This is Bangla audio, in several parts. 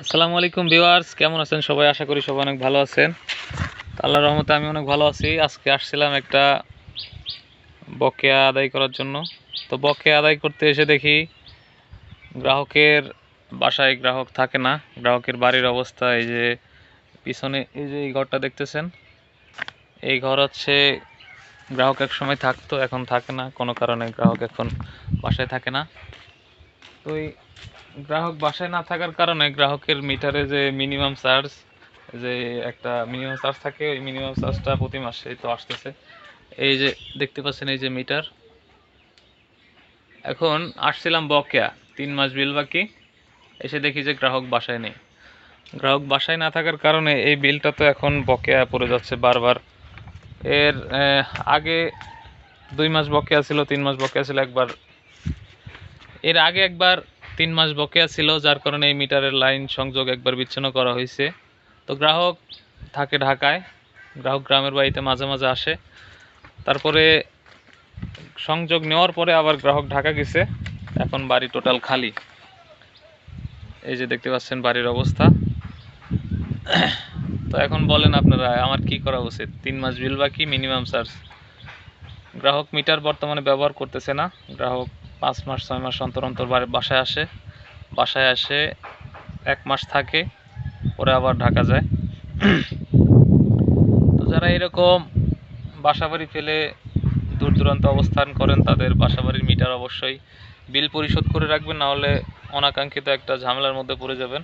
আসসালামু আলাইকুম ভিউয়ার্স, কেমন আছেন সবাই? আশা করি সবাই অনেক ভালো আছেন। তো আল্লাহর রহমতে আমি অনেক ভালো আছি। আজকে আসছিলাম একটা বকেয়া আদায় করার জন্য। তো বকেয়া আদায় করতে এসে দেখি গ্রাহকের বাসায় গ্রাহক থাকে না। গ্রাহকের বাড়ির অবস্থা, এই যে পিছনে, এই যে এই ঘরটা দেখতেছেন, এই ঘর হচ্ছে গ্রাহক এক সময় থাকতো, এখন থাকে না। কোনো কারণে গ্রাহক এখন বাসায় থাকে না। তো এই গ্রাহক বাসায় না থাকার কারণে গ্রাহকের মিটারে যে মিনিমাম চার্জ যে একটা মিনিমাম চার্জ থাকে, ওই মিনিমাম চার্জটা প্রতি মাসে তো আসতেছে। এই যে দেখতে পাচ্ছেন, এই যে মিটার। এখন আসছিলাম বকেয়া, তিন মাস বিল বাকি। এসে দেখি যে গ্রাহক বাসায় নেই। গ্রাহক বাসায় না থাকার কারণে এই বিলটা তো এখন বকেয়া পড়ে যাচ্ছে বারবার। এর আগে দুই মাস বকেয়া ছিল, তিন মাস বকেয়া ছিল, একবার এর আগে একবার তিন মাস বকেয়া ছিল, যার কারণে এই মিটারের লাইন সংযোগ একবার বিচ্ছিন্ন করা হয়েছে। তো গ্রাহক থাকে ঢাকায়, গ্রাহক গ্রামের বাড়িতে মাঝে মাঝে আসে। তারপরে সংযোগ নেওয়ার পরে আবার গ্রাহক ঢাকা গেছে। এখন বাড়ি টোটাল খালি। এই যে দেখতে পাচ্ছেন বাড়ির অবস্থা। তো এখন বলেন আপনারা, আমার কি করা উচিত? তিন মাস বিল বাকি মিনিমাম চার্জ গ্রাহক মিটার বর্তমানে ব্যবহার করতেছে না। গ্রাহক পাঁচ মাস, ছয় মাস অন্তর অন্তর বাসায় আসে। বাসায় আসে এক মাস থাকে, পরে আবার ঢাকা যায়। তো যারা এরকম বাসা বাড়ি ফেলে দূর দূরান্ত অবস্থান করেন, তাদের বাসা বাড়ির মিটার অবশ্যই বিল পরিশোধ করে রাখবেন, না হলে অনাকাঙ্ক্ষিত একটা ঝামেলার মধ্যে পড়ে যাবেন।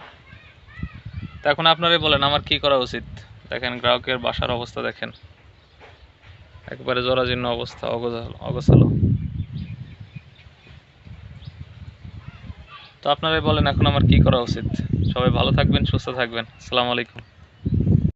তো এখন আপনারাই বলেন, আমার কি করা উচিত? দেখেন, গ্রাহকের বাসার অবস্থা দেখেন। একবারে জরাজীর্ণ অবস্থা অগোছালো। তো আপনারাই বলেন এখন আমার কি করা উচিত। সবাই ভালো থাকবেন, সুস্থ থাকবেন। আসসালামু আলাইকুম।